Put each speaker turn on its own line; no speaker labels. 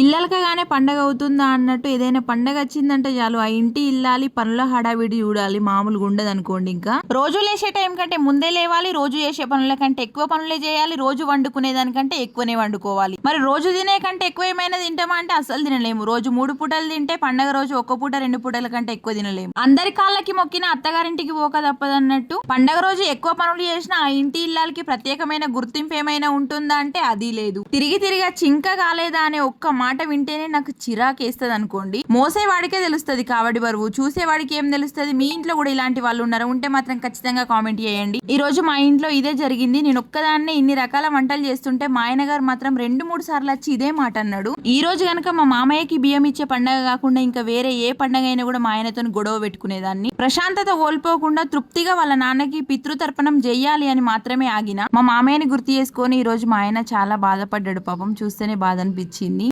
ఇల్లలకగానే పండగ అవుతుందా అన్నట్టు ఏదైనా పండగ వచ్చిందంటే చాలు. ఆ ఇంటి ఇల్లాలి పనుల హడావిడి చూడాలి మామూలుగా ఉండదు అనుకోండి ఇంకా. రోజు లేచే టైం కంటే ముందే లేవాలి రోజు చేసే పనుల కంటే ఎక్కువ పనులే చేయాలి రోజు వండుకునే దానికంటే ఎక్కువనే వండుకోవాలి. మరి రోజు తినే కంటే ఎక్కువ ఏమైనా తింటామా అంటే అసలు తినలేము. రోజు మూడు పూటలు తింటే పండగ రోజు ఒక్క పూట రెండు పూటల కంటే ఎక్కువ తినలేము. అందరి కాళ్ళకి మొక్కిన అత్తగారింటికి పోక తప్పదన్నట్టు పండగ రోజు ఎక్కువ పనులు చేసిన ఆ ఇంటి ఇల్లాలకి ప్రత్యేకమైన గుర్తింపు ఏమైనా ఉంటుందా అంటే అది లేదు. తిరిగి తిరిగి చింక కాలేదా అనే ఒక్క మాట మాట వింటేనే నాకు చిరాకేస్తుంది అనుకోండి మోసేవాడికే తెలుస్తుంది కావడి బరువు. చూసేవాడికి ఏం తెలుస్తుంది? మీ ఇంట్లో కూడా ఇలాంటి వాళ్ళు ఉన్నారా. ఉంటే మాత్రం ఖచ్చితంగా కామెంట్ చేయండి. ఈ రోజు మా ఇంట్లో ఇదే జరిగింది. నేను ఒక్కదాన్నే ఇన్ని రకాల వంటలు చేస్తుంటే మా ఆయన గారు మాత్రం రెండు మూడు సార్లు వచ్చి ఇదే మాట అన్నాడు. ఈ రోజు కనుక మా మామయ్యకి బియ్యం ఇచ్చే పండగ కాకుండా ఇంకా వేరే ఏ పండగ అయినా కూడా మా ఆయనతో గొడవ పెట్టుకునేదాన్ని. ప్రశాంతత కోల్పోకుండా తృప్తిగా వాళ్ళ నాన్నకి పితృతర్పణం చేయాలి అని మాత్రమే ఆగిన మా మామయ్యని గుర్తు చేసుకొని ఈ రోజు మా ఆయన చాలా బాధపడ్డాడు. పాపం చూస్తేనే బాధ అనిపించింది.